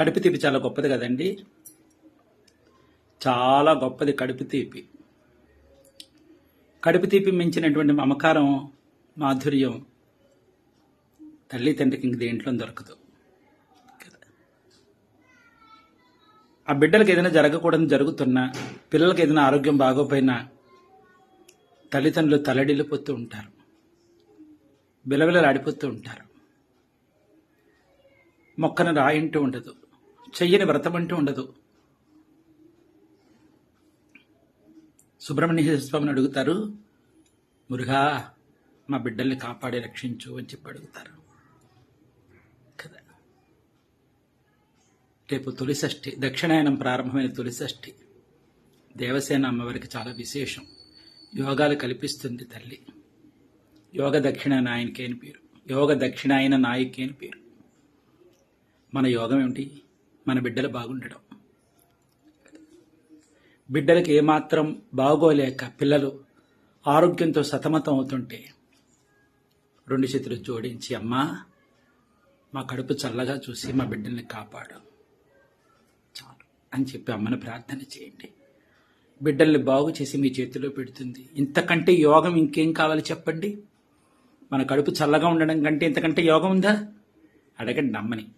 కడుపు తీపి చాలా గొప్పది కదండి. చాలా గొప్పది కడుపు తీపి. కడుపు తీపి మించినటువంటి మమకారం మాధుర్యం తల్లి తండ్రికి ఇంక దేంట్లో దొరకదు. ఆ బిడ్డలకు ఏదైనా జరగకూడదు జరుగుతున్నా పిల్లలకి ఏదైనా ఆరోగ్యం బాగోపోయినా తల్లిదండ్రులు తలడిల్లిపోతూ ఉంటారు. బిలవిలలాడిపోతూ ఉంటారు. మొక్కను రాయింటూ ఉండదు. చెయ్యని వ్రతం అంటూ ఉండదు. సుబ్రహ్మణ్య స్వామిని అడుగుతారు మురుగా మా బిడ్డల్ని కాపాడి రక్షించు అని చెప్పి అడుగుతారు. కదా. రేపు తొలి షష్ఠి దక్షిణాయనం ప్రారంభమైన తొలి షష్ఠి దేవసేన అమ్మవారికి చాలా విశేషం. యోగాలు కల్పిస్తుంది తల్లి. యోగ దక్షిణ నాయనకి అని పేరు. యోగ దక్షిణాయన నాయకి అని పేరు. మన యోగం ఏమిటి? మన బిడ్డలు బాగుండడం. బిడ్డలకి ఏమాత్రం బాగోలేక పిల్లలు ఆరోగ్యంతో సతమతం అవుతుంటే రెండు చేతులు జోడించి అమ్మా మా కడుపు చల్లగా చూసి మా బిడ్డల్ని కాపాడు. చాలు అని చెప్పి అమ్మను ప్రార్థన చేయండి. బిడ్డల్ని బాగు చేసి మీ చేతిలో పెడుతుంది. ఇంతకంటే యోగం ఇంకేం కావాలి చెప్పండి? మన కడుపు చల్లగా ఉండడం కంటే ఇంతకంటే యోగం ఉందా? అడగండి నమ్మని